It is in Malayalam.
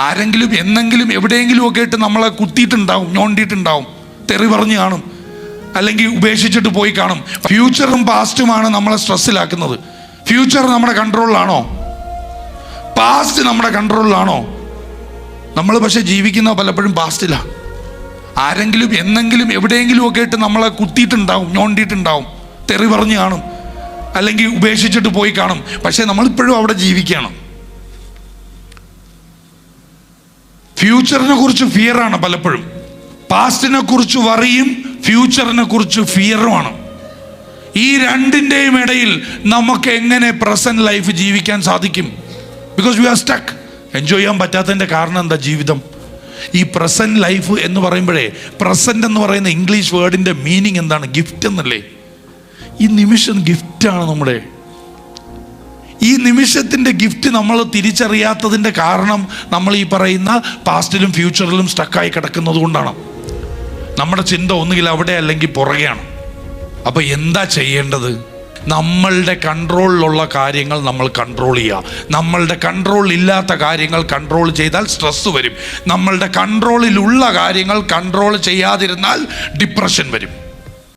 ആരെങ്കിലും എന്നെങ്കിലും എവിടെയെങ്കിലും ഒക്കെ ആയിട്ട് നമ്മളെ കുത്തിയിട്ടുണ്ടാവും ഞോണ്ടിയിട്ടുണ്ടാവും. തെറി പറഞ്ഞു കാണും. അല്ലെങ്കിൽ ഉപേക്ഷിച്ചിട്ട് പോയി കാണും. ഫ്യൂച്ചറും പാസ്റ്റുമാണ് നമ്മളെ സ്ട്രെസ്സിലാക്കുന്നത്. ഫ്യൂച്ചർ നമ്മുടെ കൺട്രോളിലാണോ? പാസ്റ്റ് നമ്മുടെ കൺട്രോളിലാണോ? നമ്മൾ പക്ഷെ ജീവിക്കുന്ന പലപ്പോഴും പാസ്റ്റിലാണ് ആരെങ്കിലും എന്നെങ്കിലും എവിടെയെങ്കിലും ഒക്കെ ആയിട്ട് നമ്മളെ കുത്തിയിട്ടുണ്ടാവും ഞോണ്ടിയിട്ടുണ്ടാവും. തെറി പറഞ്ഞു കാണും. അല്ലെങ്കിൽ ഉപേക്ഷിച്ചിട്ട് പോയി കാണും. പക്ഷെ നമ്മളിപ്പോഴും അവിടെ ജീവിക്കുകയാണ്. ഫ്യൂച്ചറിനെ കുറിച്ച് ഫിയറാണ് പലപ്പോഴും. പാസ്റ്റിനെ കുറിച്ച് വറിയും ഫ്യൂച്ചറിനെ കുറിച്ച് ഫിയറുമാണ് ഈ രണ്ടിന്റെയും ഇടയിൽ നമുക്ക് എങ്ങനെ പ്രസന്റ് ലൈഫ് ജീവിക്കാൻ സാധിക്കും? Because we are stuck enjoy ചെയ്യാൻ പറ്റാത്തതിന്റെ കാരണം എന്താ ജീവിതം? ഈ പ്രസന്റ് ലൈഫ് എന്ന് പറയുമ്പോഴേ പ്രസന്റ് എന്ന് പറയുന്ന ഇംഗ്ലീഷ് വേർഡിന്റെ മീനിങ് എന്താണ്? ഗിഫ്റ്റ് എന്നല്ലേ? ഈ നിമിഷം ഗിഫ്റ്റാണ് നമ്മുടെ ഈ നിമിഷത്തിന്റെ ഗിഫ്റ്റ് നമ്മൾ തിരിച്ചറിയാത്തതിന്റെ കാരണം നമ്മൾ ഈ പറയുന്ന പാസ്റ്റിലും ഫ്യൂച്ചറിലും സ്റ്റക്കായി കിടക്കുന്നത് കൊണ്ടാണ്. നമ്മുടെ ചിന്ത ഒന്നുകിൽ അവിടെ അല്ലെങ്കിൽ പുറകെയാണ്. അപ്പോൾ എന്താ ചെയ്യേണ്ടത്? നമ്മളുടെ കൺട്രോളിലുള്ള കാര്യങ്ങൾ നമ്മൾ കൺട്രോൾ ചെയ്യുക. നമ്മളുടെ കൺട്രോൾ ഇല്ലാത്ത കാര്യങ്ങൾ കൺട്രോൾ ചെയ്താൽ സ്ട്രെസ്സ് വരും. നമ്മളുടെ കൺട്രോളിലുള്ള കാര്യങ്ങൾ കൺട്രോൾ ചെയ്യാതിരുന്നാൽ ഡിപ്രഷൻ വരും.